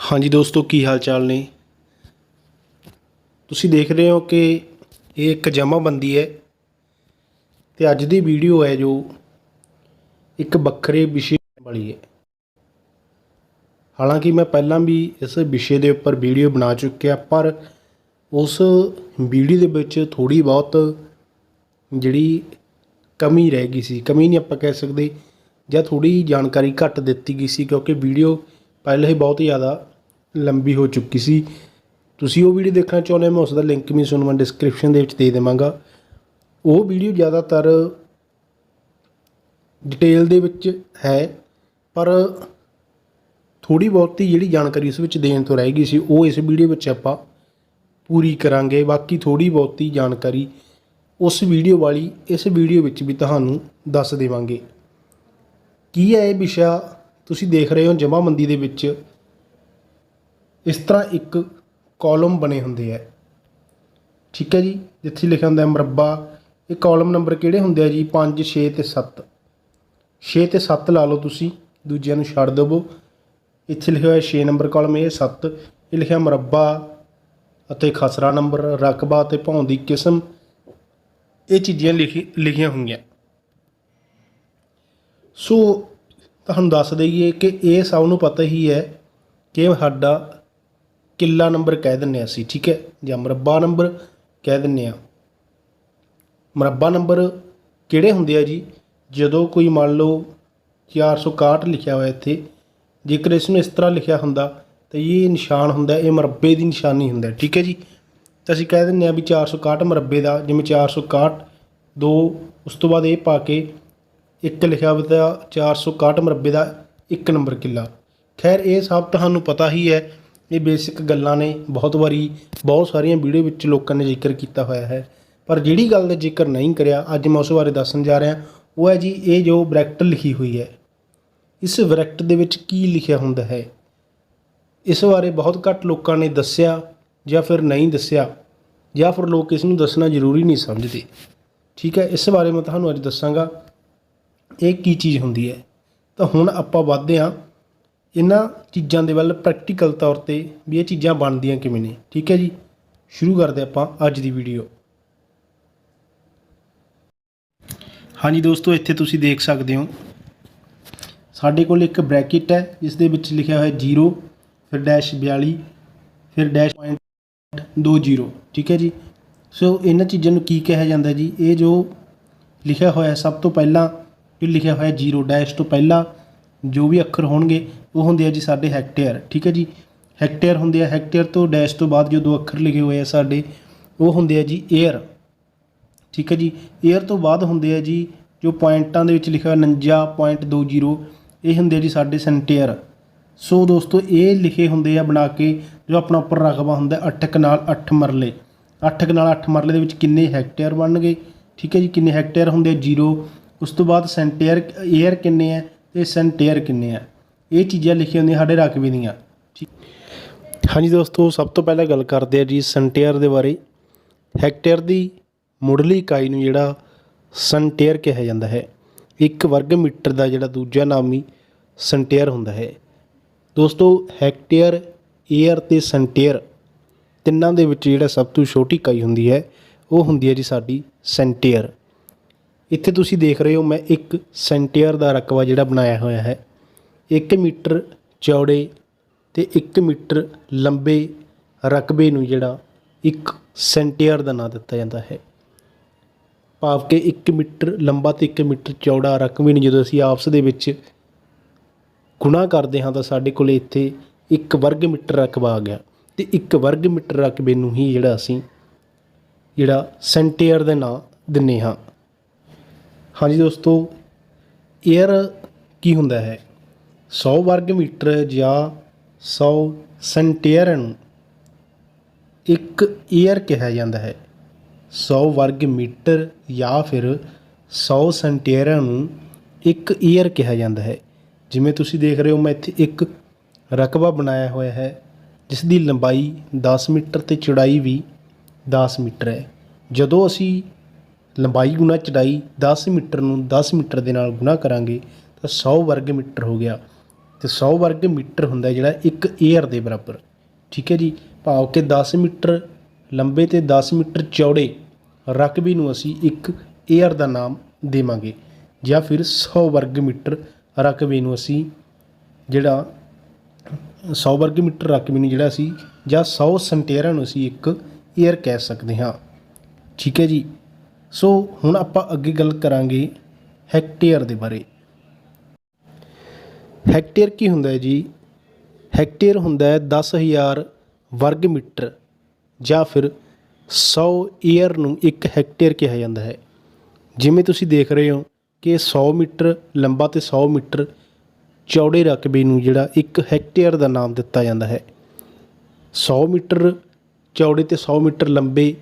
ਹਾਂਜੀ ਦੋਸਤੋ, ਕੀ ਹਾਲ ਚਾਲ ਨੇ? ਤੁਸੀਂ ਦੇਖ ਰਹੇ ਹੋ ਕਿ ਇਹ ਇੱਕ ਜਮ੍ਹਾਂਬੰਦੀ ਹੈ ਤੇ ਅੱਜ ਦੀ ਵੀਡੀਓ ਹੈ ਜੋ ਇੱਕ ਵੱਖਰੇ ਵਿਸ਼ੇ ਵਾਲੀ ਹੈ। ਹਾਲਾਂਕਿ ਮੈਂ ਪਹਿਲਾਂ ਵੀ ਇਸ ਵਿਸ਼ੇ ਦੇ ਉੱਪਰ ਵੀਡੀਓ ਬਣਾ ਚੁੱਕਿਆ, ਪਰ ਉਸ ਵੀਡੀਓ ਦੇ ਵਿੱਚ ਥੋੜੀ ਬਹੁਤ ਜਿਹੜੀ ਕਮੀ ਰਹਿ ਗਈ ਸੀ। ਕਮੀ ਨਹੀਂ ਆਪਾਂ ਕਹਿ ਸਕਦੇ ਜਾਂ ਥੋੜੀ ਜਾਣਕਾਰੀ ਘੱਟ ਦਿੱਤੀ ਗਈ ਸੀ ਕਿਉਂਕਿ ਵੀਡੀਓ ਪਹਿਲਾਂ ਹੀ ਬਹੁਤ ਜ਼ਿਆਦਾ ਲੰਬੀ ਹੋ ਚੁੱਕੀ ਸੀ। ਤੁਸੀਂ ਉਹ ਵੀਡੀਓ ਦੇਖਣਾ ਚਾਹੁੰਦੇ ਹੋ, ਮੈਂ ਉਸ ਦਾ ਲਿੰਕ ਵੀ ਤੁਹਾਨੂੰ ਮੈਂ ਡਿਸਕ੍ਰਿਪਸ਼ਨ ਦੇ ਵਿੱਚ ਦੇ ਦੇਵਾਂਗਾ। ਉਹ ਵੀਡੀਓ ਜ਼ਿਆਦਾਤਰ ਡਿਟੇਲ ਦੇ ਵਿੱਚ ਹੈ, ਪਰ ਥੋੜੀ ਬਹੁਤੀ ਜਿਹੜੀ ਜਾਣਕਾਰੀ ਉਸ ਵਿੱਚ ਦੇਣ ਤੋਂ ਰਹਿ ਗਈ ਸੀ, ਉਹ ਇਸ ਵੀਡੀਓ ਵਿੱਚ ਆਪਾਂ ਪੂਰੀ ਕਰਾਂਗੇ। ਬਾਕੀ ਥੋੜੀ ਬਹੁਤੀ ਜਾਣਕਾਰੀ ਉਸ ਵੀਡੀਓ ਵਾਲੀ, ਇਸ ਵੀਡੀਓ ਵਿੱਚ ਵੀ ਤੁਹਾਨੂੰ ਦੱਸ ਦੇਵਾਂਗੇ। ਕੀ ਹੈ ਇਹ ਵਿਸ਼ਾ? ਤੁਸੀਂ ਦੇਖ ਰਹੇ ਹੋ ਜਮ੍ਹਾਂਬੰਦੀ ਦੇ ਵਿੱਚ ਇਸ ਤਰ੍ਹਾਂ ਇੱਕ ਕਾਲਮ ਬਣੇ ਹੁੰਦੇ ਆ। ਠੀਕ ਹੈ ਜੀ? ਜਿੱਥੇ ਲਿਖਿਆ ਹੁੰਦਾ ਹੈ ਮਰਬਾ। ਇਹ ਕਾਲਮ ਨੰਬਰ ਕਿਹੜੇ ਹੁੰਦੇ ਆ ਜੀ? 5 6 ਤੇ 7 6 ਤੇ 7 ਲਾ ਲਓ ਤੁਸੀਂ। ਦੂਜਿਆਂ ਨੂੰ ਛੱਡ ਦੇਵੋ। ਇੱਥੇ ਲਿਖਿਆ ਹੋਇਆ 6 ਨੰਬਰ ਕਾਲਮ ਇਹ 7 ਇਹ ਲਿਖਿਆ ਮਰਬਾ ਅਤੇ ਖਸਰਾ ਨੰਬਰ ਰਕਬਾ ਅਤੇ ਭੌਂ ਦੀ ਕਿਸਮ। ਇਹ ਚੀਜ਼ਾਂ ਲਿਖੀ ਲਿਖੀਆਂ ਹੋਈਆਂ। ਸੋ ਤੁਹਾਨੂੰ ਦੱਸ ਦਈਏ ਕਿ ਇਹ ਸਭ ਨੂੰ ਪਤਾ ਹੀ ਹੈ ਕਿ ਸਾਡਾ ਕਿੱਲਾ ਨੰਬਰ ਕਹਿ ਦਿੰਨੇ ਅਸੀਂ, ਠੀਕ ਹੈ? ਜਾਂ ਮਰਬਾ ਨੰਬਰ ਕਹਿ ਦਿੰਨੇ ਆ ਮਰਬਾ ਨੰਬਰ ਕਿਹੜੇ ਹੁੰਦੇ ਆ ਜੀ? ਜਦੋਂ ਕੋਈ ਮੰਨ ਲਓ 461 ਲਿਖਿਆ ਹੋਇਆ ਇੱਥੇ, ਜੇਕਰ ਇਸ ਨੂੰ ਇਸ ਤਰ੍ਹਾਂ ਲਿਖਿਆ ਹੁੰਦਾ, ਤਾਂ ਇਹ ਨਿਸ਼ਾਨ ਹੁੰਦਾ, ਇਹ ਮਰਬੇ ਦੀ ਨਿਸ਼ਾਨੀ ਹੁੰਦਾ, ਠੀਕ ਹੈ ਜੀ? ਤਾਂ ਅਸੀਂ ਕਹਿ ਦਿੰਨੇ ਆ ਵੀ 461 ਮਰਬੇ ਦਾ, ਜਿਵੇਂ 461 ਦੋ, ਉਸ ਤੋਂ ਬਾਅਦ ਇਹ ਪਾ ਕੇ ਇੱਕ ਲਿਖਿਆ ਹੋਵੇ ਤਾਂ 461 ਮਰਬੇ ਦਾ ਇੱਕ ਨੰਬਰ ਕਿੱਲਾ। ਖੈਰ, ਇਹ ਸਭ ਤੁਹਾਨੂੰ ਪਤਾ ਹੀ ਹੈ, ਇਹ ਬੇਸਿਕ ਗੱਲਾਂ ਨੇ। ਬਹੁਤ ਵਾਰੀ ਬਹੁਤ ਸਾਰੀਆਂ ਵੀਡੀਓ ਵਿੱਚ ਲੋਕਾਂ ਨੇ ਜ਼ਿਕਰ ਕੀਤਾ ਹੋਇਆ ਹੈ। ਪਰ ਜਿਹੜੀ ਗੱਲ ਦਾ ਜ਼ਿਕਰ ਨਹੀਂ ਕਰਿਆ, ਅੱਜ ਮੈਂ ਉਸ ਬਾਰੇ ਦੱਸਣ ਜਾ ਰਿਹਾ, ਉਹ ਹੈ ਜੀ, ਇਹ ਜੋ ਬ੍ਰੈਕਟ ਲਿਖੀ ਹੋਈ ਹੈ। ਇਸ ਬ੍ਰੈਕਟ ਦੇ ਵਿੱਚ ਕੀ ਲਿਖਿਆ ਹੁੰਦਾ ਹੈ? ਇਸ ਬਾਰੇ ਬਹੁਤ ਘੱਟ ਲੋਕਾਂ ਨੇ ਦੱਸਿਆ ਜਾਂ ਫਿਰ ਨਹੀਂ ਦੱਸਿਆ, ਜਾਂ ਫਿਰ ਲੋਕ ਇਸ ਨੂੰ ਦੱਸਣਾ ਜ਼ਰੂਰੀ ਨਹੀਂ ਸਮਝਦੇ। ਠੀਕ ਹੈ, ਇਸ ਬਾਰੇ ਮੈਂ ਤੁਹਾਨੂੰ ਅੱਜ ਦੱਸਾਂਗਾ। ਇਹ ਕੀ ਚੀਜ਼ ਹੁੰਦੀ ਹੈ? ਤਾਂ ਹੁਣ ਆਪਾਂ ਵੱਧਦੇ ਹਾਂ ਇਹਨਾਂ ਚੀਜ਼ਾਂ ਦੇ ਵੱਲ ਪ੍ਰੈਕਟੀਕਲ ਤੌਰ ਤੇ ਵੀ ਇਹ ਚੀਜ਼ਾਂ ਬਣਦੀਆਂ ਕਿਵੇਂ ਨੇ। ਠੀਕ ਹੈ ਜੀ? ਸ਼ੁਰੂ ਕਰਦੇ ਆਪਾਂ ਅੱਜ ਦੀ ਵੀਡੀਓ ਹਾਂਜੀ ਦੋਸਤੋ, ਇੱਥੇ ਤੁਸੀਂ ਦੇਖ ਸਕਦੇ ਹੋ। ਸਾਡੇ ਕੋਲ ਇੱਕ ਬ੍ਰੈਕਟ ਹੈ, ਜਿਸ ਦੇ ਵਿੱਚ ਲਿਖਿਆ ਹੋਇਆ 0 ਫਿਰ ਡੈਸ਼ 42 ਫਿਰ ਡੈਸ਼ ਪੁਆਇੰਟ 20 ਠੀਕ ਹੈ ਜੀ? ਸੋ ਇਹਨਾਂ ਚੀਜ਼ਾਂ ਨੂੰ ਕੀ ਕਿਹਾ ਜਾਂਦਾ ਜੀ? ਇਹ ਜੋ ਲਿਖਿਆ ਹੋਇਆ ਸਭ ਤੋਂ ਪਹਿਲਾਂ ਜੋ ਲਿਖਿਆ ਹੋਇਆ ਜੀਰੋ ਡੈਸ਼ ਤੋਂ ਪਹਿਲਾਂ ਜੋ ਵੀ ਅੱਖਰ ਹੋਣਗੇ, ਉਹ ਹੁੰਦੇ ਆ ਜੀ ਸਾਡੇ ਹੈਕਟੇਅਰ ਠੀਕ ਹੈ ਜੀ? ਹੈਕਟੇਅਰ ਹੁੰਦੇ ਆ ਹੈਕਟੇਅਰ ਤੋਂ ਡੈਸ਼ ਤੋਂ ਬਾਅਦ ਜੋ ਦੋ ਅੱਖਰ ਲਿਖੇ ਹੋਏ ਆ ਸਾਡੇ, ਉਹ ਹੁੰਦੇ ਆ ਜੀ ਏਅਰ ਠੀਕ ਹੈ ਜੀ? ਏਅਰ ਤੋਂ ਬਾਅਦ ਹੁੰਦੇ ਆ ਜੀ ਜੋ ਪੁਆਇੰਟਾਂ ਦੇ ਵਿੱਚ ਲਿਖਿਆ ਹੋਇਆ 49.20 ਇਹ ਹੁੰਦੇ ਆ ਜੀ ਸਾਡੇ ਸੈਂਟੇਅਰ ਸੋ ਦੋਸਤੋ, ਇਹ ਲਿਖੇ ਹੁੰਦੇ ਆ ਬਣਾ ਕੇ ਜੋ ਆਪਣਾ ਉੱਪਰ ਰਕਬਾ ਹੁੰਦਾ 8 ਕਨਾਲ 8 ਮਰਲੇ। 8 ਕਨਾਲ 8 ਮਰਲੇ ਦੇ ਵਿੱਚ ਕਿੰਨੇ ਹੈਕਟੇਅਰ ਬਣਨਗੇ? ਠੀਕ ਹੈ ਜੀ, ਕਿੰਨੇ ਹੈਕਟੇਅਰ ਹੁੰਦੇ ਆ? 0 ਉਸ ਤੋਂ ਬਾਅਦ ਸੈਂਟੇਅਰ ਏਅਰ ਕਿੰਨੇ ਆ ਤੇ ਸੈਂਟੇਅਰ ਕਿੰਨੇ ਆ? ਇਹ ਚੀਜ਼ਾਂ ਲਿਖੀਆਂ ਹੁੰਦੀਆਂ ਸਾਡੇ ਰਕਬੇ ਦੀਆਂ। ਠੀਕ ਹਾਂਜੀ ਦੋਸਤੋ, ਸਭ ਤੋਂ ਪਹਿਲਾਂ ਗੱਲ ਕਰਦੇ ਆ ਜੀ ਸੈਂਟੀਅਰ ਦੇ ਬਾਰੇ। ਹੈਕਟੇਅਰ ਦੀ ਮੁੱਢਲੀ ਇਕਾਈ ਨੂੰ ਜਿਹੜਾ ਸੈਂਟੀਅਰ ਕਿਹਾ ਜਾਂਦਾ ਹੈ। ਇੱਕ ਵਰਗ ਮੀਟਰ ਦਾ ਜਿਹੜਾ ਦੂਜਾ ਨਾਮ ਹੀ ਸੈਂਟੀਅਰ ਹੁੰਦਾ ਹੈ। ਦੋਸਤੋ ਹੈਕਟੇਅਰ ਏਅਰ ਤੇ ਸੈਂਟੀਅਰ ਤਿੰਨਾਂ ਦੇ ਵਿੱਚ ਜਿਹੜਾ ਸਭ ਤੋਂ ਛੋਟੀ ਇਕਾਈ ਹੁੰਦੀ ਹੈ, ਉਹ ਹੁੰਦੀ ਹੈ ਜੀ ਸਾਡੀ ਸੈਂਟੇਅਰ ਇੱਥੇ ਤੁਸੀਂ ਦੇਖ ਰਹੇ ਹੋ ਮੈਂ ਇੱਕ ਸੈਂਟੀਅਰ ਦਾ ਰਕਬਾ ਜਿਹੜਾ ਬਣਾਇਆ ਹੋਇਆ ਹੈ। 1 ਮੀਟਰ ਚੌੜੇ ਤੇ 1 ਮੀਟਰ ਲੰਬੇ ਰਕਬੇ ਨੂੰ ਜਿਹੜਾ ਇੱਕ ਸੈਂਟੀਅਰ ਦਾ ਨਾਂ ਦਿੱਤਾ ਜਾਂਦਾ ਹੈ। ਭਾਵ ਕਿ 1 ਮੀਟਰ ਲੰਬਾ ਤੇ 1 ਮੀਟਰ ਚੌੜਾ ਰਕਬੇ ਨੂੰ ਜਦੋਂ ਅਸੀਂ ਆਪਸ ਦੇ ਵਿੱਚ ਗੁਣਾ ਕਰਦੇ ਹਾਂ ਤਾਂ ਸਾਡੇ ਕੋਲ ਇੱਥੇ 1 ਵਰਗ ਮੀਟਰ ਰਕਬਾ ਆ ਗਿਆ ਤੇ 1 ਵਰਗ ਮੀਟਰ ਰਕਬੇ ਨੂੰ ਹੀ ਜਿਹੜਾ ਅਸੀਂ ਜਿਹੜਾ ਸੈਂਟੀਅਰ ਦੇ ਨਾਂ ਦਿੰਨੇ ਹਾਂ। ਹਾਂਜੀ ਦੋਸਤੋ, ਏਅਰ ਕੀ ਹੁੰਦਾ ਹੈ? 100 ਵਰਗ ਮੀਟਰ ਜਾਂ 100 ਸੈਂਟੀਅਰ ਨੂੰ ਇੱਕ ਏਅਰ ਕਿਹਾ ਜਾਂਦਾ ਹੈ। 100 ਵਰਗ ਮੀਟਰ ਜਾਂ ਫਿਰ 100 ਸੈਂਟੀਅਰ ਨੂੰ ਇੱਕ ਏਅਰ ਕਿਹਾ ਜਾਂਦਾ ਹੈ। ਜਿਵੇਂ ਤੁਸੀਂ ਦੇਖ ਰਹੇ ਹੋ, ਮੈਂ ਇੱਥੇ ਇੱਕ ਰਕਬਾ ਬਣਾਇਆ ਹੋਇਆ ਹੈ ਜਿਸ ਦੀ ਲੰਬਾਈ 10 ਮੀਟਰ ਤੇ ਚੌੜਾਈ ਵੀ 10 ਮੀਟਰ ਹੈ। ਜਦੋਂ ਅਸੀਂ ਲੰਬਾਈ ਗੁਣਾ ਚੌੜਾਈ 10 ਮੀਟਰ ਨੂੰ 10 ਮੀਟਰ ਦੇ ਨਾਲ ਗੁਣਾ ਕਰਾਂਗੇ ਤਾਂ 100 ਵਰਗ ਮੀਟਰ ਹੋ ਗਿਆ। ਤੇ 100 ਵਰਗ ਮੀਟਰ ਹੁੰਦਾ ਜਿਹੜਾ ਇੱਕ ਏਅਰ ਦੇ ਬਰਾਬਰ। ਠੀਕ ਹੈ ਜੀ? ਭਾਵ ਕਿ 10 ਮੀਟਰ ਲੰਬੇ ਤੇ 10 ਮੀਟਰ ਚੌੜੇ ਰਕਬੇ ਨੂੰ ਅਸੀਂ ਇੱਕ ਏਅਰ ਦਾ ਨਾਮ ਦੇਵਾਂਗੇ ਜਾਂ ਫਿਰ 100 ਵਰਗ ਮੀਟਰ ਰਕਬੇ ਨੂੰ ਅਸੀਂ ਜਿਹੜਾ 100 ਵਰਗ ਮੀਟਰ ਰਕਬੇ ਨੂੰ ਜਿਹੜਾ ਅਸੀਂ ਜਾਂ 100 ਸੰਟੇਰਾਂ ਨੂੰ ਅਸੀਂ ਇੱਕ ਏਅਰ ਕਹਿ ਸਕਦੇ ਹਾਂ। ਠੀਕ ਹੈ ਜੀ? ਸੋ ਹੁਣ ਆਪਾਂ ਅੱਗੇ ਗੱਲ ਕਰਾਂਗੇ ਹੈਕਟੇਅਰ ਦੇ ਬਾਰੇ। ਹੈਕਟੇਅਰ ਕੀ ਹੁੰਦਾ ਹੈ ਜੀ? ਹੈਕਟੇਅਰ ਹੁੰਦਾ ਹੈ 10000 ਵਰਗ ਮੀਟਰ, ਜਾਂ ਫਿਰ 100 ਏਅਰ ਨੂੰ ਇੱਕ ਹੈਕਟੇਅਰ ਕਿਹਾ ਜਾਂਦਾ ਹੈ। ਜਿਵੇਂ ਤੁਸੀਂ ਦੇਖ ਰਹੇ ਹੋ ਕਿ 100 ਮੀਟਰ ਲੰਬਾ ਤੇ 100 ਮੀਟਰ ਚੌੜੇ ਰਕਬੇ ਨੂੰ ਜਿਹੜਾ ਇੱਕ ਹੈਕਟੇਅਰ ਦਾ ਨਾਮ ਦਿੱਤਾ ਜਾਂਦਾ ਹੈ। 100 ਮੀਟਰ ਚੌੜੇ ਤੇ 100 ਮੀਟਰ ਲੰਬੇ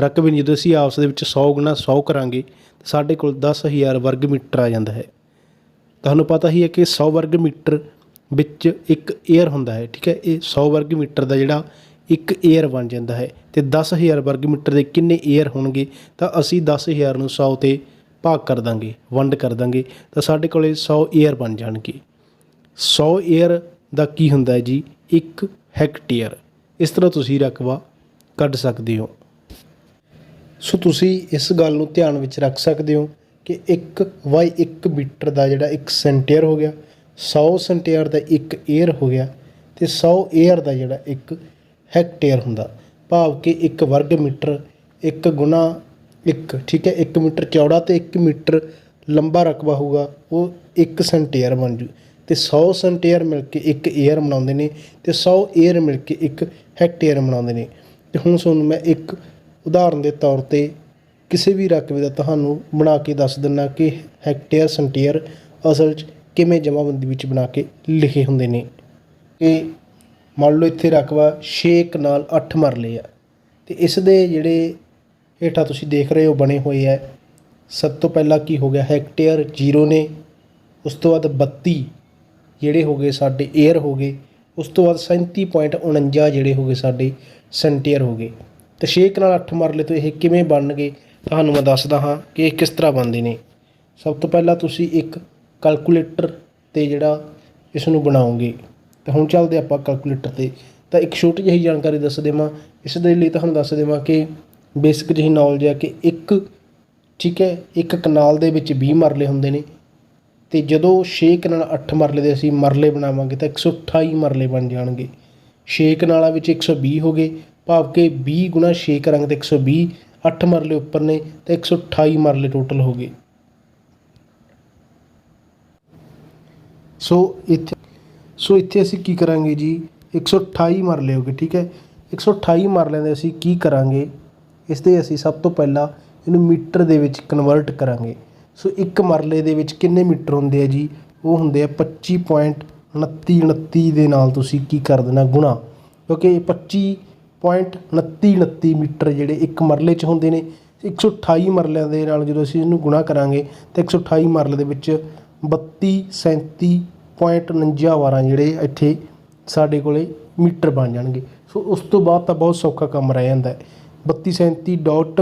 ਰਕਬੇ ਨੂੰ ਜਦੋਂ ਅਸੀਂ ਆਪਸ ਦੇ ਵਿੱਚ 100 ਗੁਣਾ 100 ਕਰਾਂਗੇ, ਤਾਂ ਸਾਡੇ ਕੋਲ 10000 ਵਰਗ ਮੀਟਰ ਆ ਜਾਂਦਾ ਹੈ। ਤੁਹਾਨੂੰ ਪਤਾ ਹੀ ਹੈ ਕਿ 100 ਵਰਗ ਮੀਟਰ ਵਿੱਚ ਇੱਕ ਏਅਰ ਹੁੰਦਾ ਹੈ, ਠੀਕ ਹੈ? ਇਹ 100 ਵਰਗ ਮੀਟਰ ਦਾ ਜਿਹੜਾ ਇੱਕ ਏਅਰ ਬਣ ਜਾਂਦਾ ਹੈ। ਤੇ 10000 ਵਰਗ ਮੀਟਰ ਦੇ ਕਿੰਨੇ ਏਅਰ ਹੋਣਗੇ, ਤਾਂ ਅਸੀਂ 10000 ਨੂੰ 100 ਤੇ ਭਾਗ ਕਰ ਦਾਂਗੇ, ਵੰਡ ਕਰ ਦਾਂਗੇ, ਤਾਂ ਸਾਡੇ ਕੋਲੇ 100 ਏਅਰ ਬਣ ਜਾਣਗੇ। 100 ਏਅਰ ਦਾ ਕੀ ਹੁੰਦਾ ਹੈ ਜੀ? ਇੱਕ ਹੈਕਟੇਅਰ। ਇਸ ਤਰ੍ਹਾਂ ਤੁਸੀਂ ਰਕਬਾ ਕੱਢ ਸਕਦੇ ਹੋ। ਸੋ ਤੁਸੀਂ ਇਸ ਗੱਲ ਨੂੰ ਧਿਆਨ ਵਿੱਚ ਰੱਖ ਸਕਦੇ ਹੋ ਕਿ ਇੱਕ ਵਾਈ 1 ਮੀਟਰ ਦਾ ਜਿਹੜਾ ਇੱਕ ਸੈਂਟੀਅਰ ਹੋ ਗਿਆ 100 ਸੈਂਟੀਅਰ ਦਾ ਇੱਕ ਏਅਰ ਹੋ ਗਿਆ ਤੇ 100 ਏਅਰ ਦਾ ਜਿਹੜਾ ਇੱਕ ਹੈਕਟੇਅਰ ਹੁੰਦਾ। ਭਾਵ ਕਿ ਇੱਕ ਵਰਗ ਮੀਟਰ, ਇੱਕ ਗੁਣਾ ਇੱਕ, ਠੀਕ ਹੈ 1 ਮੀਟਰ ਚੌੜਾ ਤੇ 1 ਮੀਟਰ ਲੰਬਾ ਰਕਬਾ ਹੋਊਗਾ, ਉਹ ਇੱਕ ਸੈਂਟੀਅਰ ਬਣ ਜੂ। ਤੇ 100 ਸੈਂਟੀਅਰ ਮਿਲ ਕੇ ਇੱਕ ਏਅਰ ਬਣਾਉਂਦੇ ਨੇ ਤੇ 100 ਏਅਰ ਮਿਲ ਕੇ ਇੱਕ ਹੈਕਟੇਅਰ ਬਣਾਉਂਦੇ ਨੇ। ਤੇ ਹੁਣ ਤੁਹਾਨੂੰ ਮੈਂ ਇੱਕ ਉਦਾਹਰਨ ਦੇ ਤੌਰ ਤੇ ਕਿਸੇ ਵੀ ਰਕਬੇ ਦਾ ਤੁਹਾਨੂੰ ਬਣਾ ਕੇ ਦੱਸ ਦਿੰਨਾ ਕਿ ਹੈਕਟੇਅਰ ਸੈਂਟੀਅਰ ਅਸਲ 'ਚ ਕਿਵੇਂ ਜਮ੍ਹਾਂਬੰਦੀ ਵਿੱਚ ਬਣਾ ਕੇ ਲਿਖੇ ਹੁੰਦੇ ਨੇ। ਕਿ ਮੰਨ ਲਓ ਇੱਥੇ ਰਕਬਾ 6 ਨਾਲ 8 ਮਰਲੇ ਆ। ਤੇ ਇਸ ਦੇ ਜਿਹੜੇ ਹੇਠਾਂ ਤੁਸੀਂ ਦੇਖ ਰਹੇ ਹੋ ਬਣੇ ਹੋਏ ਆ, ਸਭ ਤੋਂ ਪਹਿਲਾਂ ਕੀ ਹੋ ਗਿਆ? ਹੈਕਟੇਅਰ 0 ਨੇ, ਉਸ ਤੋਂ ਬਾਅਦ 32 ਜਿਹੜੇ ਹੋ ਗਏ ਸਾਡੇ ਏਅਰ ਹੋ ਗਏ, ਉਸ ਤੋਂ ਬਾਅਦ 37.49 ਜਿਹੜੇ ਹੋ ਗਏ ਸਾਡੇ ਸੈਂਟੀਅਰ ਹੋ ਗਏ। ਤੇ 6 ਕਨਾਲ 8 ਮਰਲੇ ਤੋਂ ਇਹ ਕਿਵੇਂ ਬਣਨਗੇ, ਤੁਹਾਨੂੰ ਮੈਂ ਦੱਸਦਾ ਹਾਂ ਕਿ ਇਹ ਕਿਸ ਤਰ੍ਹਾਂ ਬਣਦੇ ਨੇ। ਸਭ ਤੋਂ ਪਹਿਲਾਂ ਤੁਸੀਂ ਇੱਕ ਕੈਲਕੂਲੇਟਰ ਤੇ ਜਿਹੜਾ ਇਸ ਨੂੰ ਬਣਾਓਗੇ। ਤੇ ਹੁਣ ਚੱਲਦੇ ਆਪਾਂ ਕੈਲਕੂਲੇਟਰ ਤੇ। ਤਾਂ ਇੱਕ ਛੋਟੀ ਜਿਹੀ ਜਾਣਕਾਰੀ ਦੱਸ ਦੇਵਾਂ। ਇਸ ਦੇ ਲਈ ਤੁਹਾਨੂੰ ਦੱਸ ਦੇਵਾਂ ਕਿ ਬੇਸਿਕ ਜਿਹੀ ਨੌਲੇਜ ਹੈ ਕਿ ਇੱਕ, ਠੀਕ ਹੈ, ਇੱਕ ਕਨਾਲ ਦੇ ਵਿੱਚ 20 ਮਰਲੇ ਹੁੰਦੇ ਨੇ। ਤੇ ਜਦੋਂ 6 ਕਨਾਲ 8 ਮਰਲੇ ਦੇ ਅਸੀਂ ਮਰਲੇ ਬਣਾਵਾਂਗੇ ਤਾਂ 128 ਮਰਲੇ ਬਣ ਜਾਣਗੇ। 6 ਕਨਾਲਾਂ ਵਿੱਚ 120 ਹੋ ਗਏ। ਭਾਵ ਕਿ 20 ਗੁਣਾ 6 ਕਰਾਂਗੇ ਤਾਂ 120 8 ਮਰਲੇ ਉੱਪਰ ਨੇ ਤਾਂ 128 ਮਰਲੇ ਟੋਟਲ ਹੋ ਗਏ। ਸੋ ਇੱਥੇ ਸੋ ਇੱਥੇ ਅਸੀਂ ਕੀ ਕਰਾਂਗੇ ਜੀ? 128 ਮਰਲੇ ਹੋ ਗਏ, ਠੀਕ ਹੈ? 128 ਮਰਲਿਆਂ ਦੇ ਅਸੀਂ ਕੀ ਕਰਾਂਗੇ? ਇਸ ਦੇ ਅਸੀਂ ਸਭ ਤੋਂ ਪਹਿਲਾਂ ਇਹਨੂੰ ਮੀਟਰ ਦੇ ਵਿੱਚ ਕਨਵਰਟ ਕਰਾਂਗੇ। ਸੋ ਇੱਕ ਮਰਲੇ ਦੇ ਵਿੱਚ ਕਿੰਨੇ ਮੀਟਰ ਹੁੰਦੇ ਆ ਜੀ? ਉਹ ਹੁੰਦੇ ਆ 25.2929 ਦੇ ਨਾਲ ਤੁਸੀਂ ਕੀ ਕਰ ਦੇਣਾ ਗੁਣਾ। ਕਿਉਂਕਿ 25.2929 ਮੀਟਰ ਜਿਹੜੇ ਇੱਕ ਮਰਲੇ 'ਚ ਹੁੰਦੇ ਨੇ 128 ਮਰਲਿਆਂ ਦੇ ਨਾਲ ਜਦੋਂ ਅਸੀਂ ਇਹਨੂੰ ਗੁਣਾ ਕਰਾਂਗੇ, ਤਾਂ 128 ਮਰਲੇ ਦੇ ਵਿੱਚ 32 37.49 ਵਾਰਾਂ ਜਿਹੜੇ ਇੱਥੇ ਸਾਡੇ ਕੋਲੇ ਮੀਟਰ ਬਣ ਜਾਣਗੇ। ਸੋ ਉਸ ਤੋਂ ਬਾਅਦ ਤਾਂ ਬਹੁਤ ਸੌਖਾ ਕੰਮ ਰਹਿ ਜਾਂਦਾ ਹੈ। 32 37 ਡਾਟ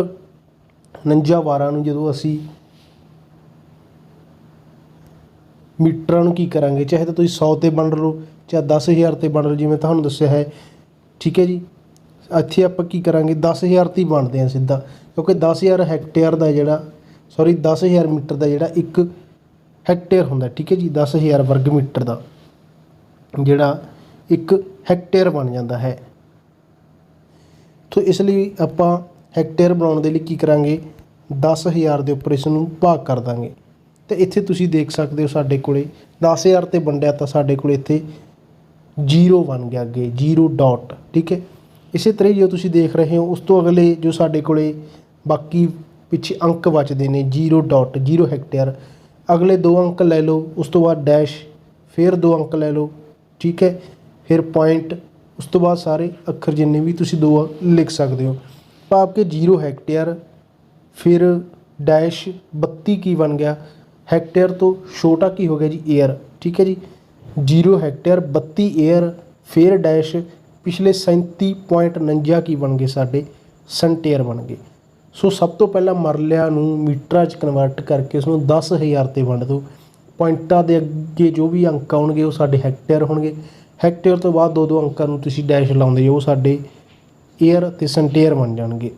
49 ਵਾਰਾਂ ਨੂੰ ਜਦੋਂ ਅਸੀਂ ਮੀਟਰਾਂ ਨੂੰ ਕੀ ਕਰਾਂਗੇ, ਚਾਹੇ ਤਾਂ ਤੁਸੀਂ 100 ਤੇ ਵੰਡ ਲਓ, ਚਾਹੇ 10000 ਤੇ ਵੰਡ ਲਓ, ਜਿਵੇਂ ਤੁਹਾਨੂੰ ਦੱਸਿਆ ਹੈ। ਠੀਕ ਹੈ ਜੀ? ਇੱਥੇ ਆਪਾਂ ਕੀ ਕਰਾਂਗੇ 10000 ਤੇ ਹੀ ਵੰਡਦੇ ਹਾਂ ਸਿੱਧਾ, ਕਿਉਂਕਿ 10000 ਹੈਕਟੇਅਰ ਦਾ ਜਿਹੜਾ ਸੌਰੀ 10000 ਮੀਟਰ ਦਾ ਜਿਹੜਾ ਇੱਕ ਹੈਕਟੇਅਰ ਹੁੰਦਾ, ਠੀਕ ਹੈ ਜੀ 10000 ਵਰਗ ਮੀਟਰ ਦਾ ਜਿਹੜਾ ਇੱਕ ਹੈਕਟੇਅਰ ਬਣ ਜਾਂਦਾ ਹੈ। ਤੋ ਇਸ ਲਈ ਆਪਾਂ ਹੈਕਟੇਅਰ ਬਣਾਉਣ ਦੇ ਲਈ ਕੀ ਕਰਾਂਗੇ 10000 ਦੇ ਉੱਪਰ ਇਸ ਨੂੰ ਭਾਗ ਕਰ ਦਾਂਗੇ। ਤੇ ਇੱਥੇ ਤੁਸੀਂ ਦੇਖ ਸਕਦੇ ਹੋ ਸਾਡੇ ਕੋਲੇ 10000 ਤੇ ਵੰਡਿਆ ਤਾਂ ਸਾਡੇ ਕੋਲੇ ਇੱਥੇ 0 ਬਣ ਗਿਆ ਅੱਗੇ 0 ਡਾਟ ਠੀਕ ਹੈ। ਇਸੇ ਤਰ੍ਹਾਂ ਹੀ ਜੋ ਤੁਸੀਂ ਦੇਖ ਰਹੇ ਹੋ, ਉਸ ਤੋਂ ਅਗਲੇ ਜੋ ਸਾਡੇ ਕੋਲੇ ਬਾਕੀ ਪਿੱਛੇ ਅੰਕ ਬਚਦੇ ਨੇ 0 ਡਾਟ 0 ਹੈਕਟੇਅਰ, ਅਗਲੇ ਦੋ ਅੰਕ ਲੈ ਲਓ, ਉਸ ਤੋਂ ਬਾਅਦ ਡੈਸ਼, ਫਿਰ ਦੋ ਅੰਕ ਲੈ ਲਓ, ਠੀਕ ਹੈ? ਫਿਰ ਪੁਆਇੰਟ ਉਸ ਤੋਂ ਬਾਅਦ ਸਾਰੇ ਅੱਖਰ ਜਿੰਨੇ ਵੀ ਤੁਸੀਂ ਦੋ ਲਿਖ ਸਕਦੇ ਹੋ। ਭਾਵ ਕਿ 0 ਹੈਕਟੇਅਰ, ਫਿਰ ਡੈਸ਼ 32 ਕੀ ਬਣ ਗਿਆ? ਹੈਕਟੇਅਰ ਤੋਂ ਛੋਟਾ ਕੀ ਹੋ ਗਿਆ ਜੀ? ਏਅਰ, ਠੀਕ ਹੈ ਜੀ? 0 ਹੈਕਟੇਅਰ 32 ਏਅਰ, ਫਿਰ ਡੈਸ਼ ਪਿਛਲੇ 37.49 ਕੀ ਬਣ ਗਏ ਸਾਡੇ? ਸੰਟੇਅਰ ਬਣ ਗਏ। ਸੋ ਸਭ ਤੋਂ ਪਹਿਲਾਂ ਮਰਲਿਆਂ ਨੂੰ ਮੀਟਰਾਂ 'ਚ ਕਨਵਰਟ ਕਰਕੇ ਉਸ ਨੂੰ 10000 ਤੇ ਵੰਡ ਦਿਓ। ਪੁਆਇੰਟਾਂ ਦੇ ਅੱਗੇ ਜੋ ਵੀ ਅੰਕ ਆਉਣਗੇ ਉਹ ਸਾਡੇ ਹੈਕਟੇਅਰ ਹੋਣਗੇ। ਹੈਕਟੇਅਰ ਤੋਂ ਬਾਅਦ ਦੋ ਦੋ ਅੰਕਾਂ ਨੂੰ ਤੁਸੀਂ ਡੈਸ਼ ਲਾਉਂਦੇ ਹੋ ਉਹ ਸਾਡੇ ਏਅਰ ਤੇ ਸੈਂਟੀਅਰ ਬਣ ਜਾਣਗੇ।